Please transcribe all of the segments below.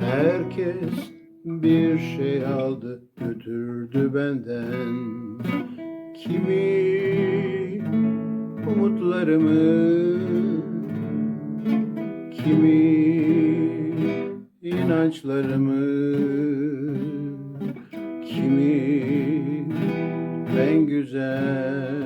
Herkes bir şey aldı götürdü benden. Kimi umutlarımı Kimi inançlarımı Kimi en güzel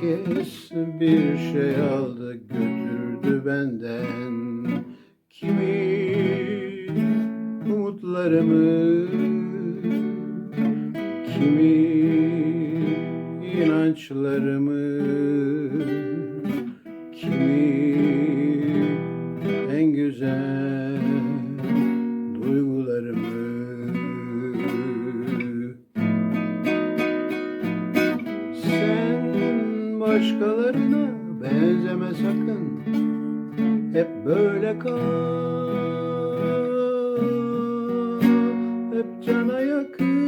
Herkes bir şey aldı götürdü benden. Kimi umutlarımı Kimi inançlarımı başkalarına benzeme sakın. Hep böyle kal. Hep cana yakın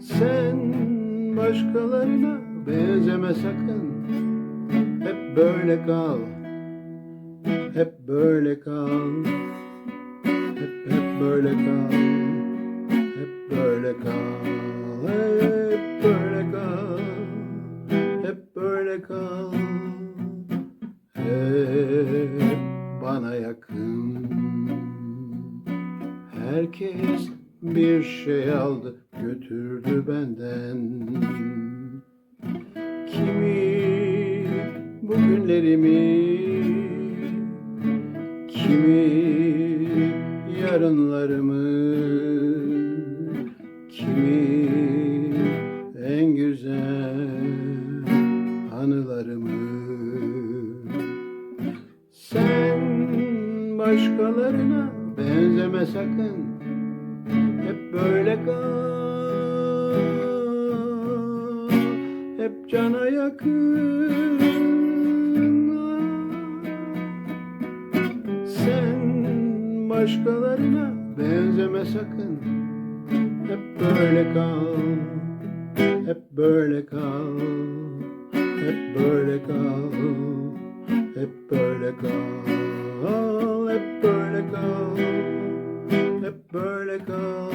Sen başkalarına benzeme sakın. Hep böyle kal. Hep böyle kal. Hep hep böyle kal. Hep böyle kal, hep böyle kal, hep böyle kal, hep bana yakın. Herkes bir şey aldı, götürdü benden. Kimi bu başkalarına benzeme sakın, hep böyle kal, hep cana yakın. Sen başkalarına benzeme sakın. Hep böyle kal. Hep böyle kal. Hep böyle kal. Hep böyle kal böyle kal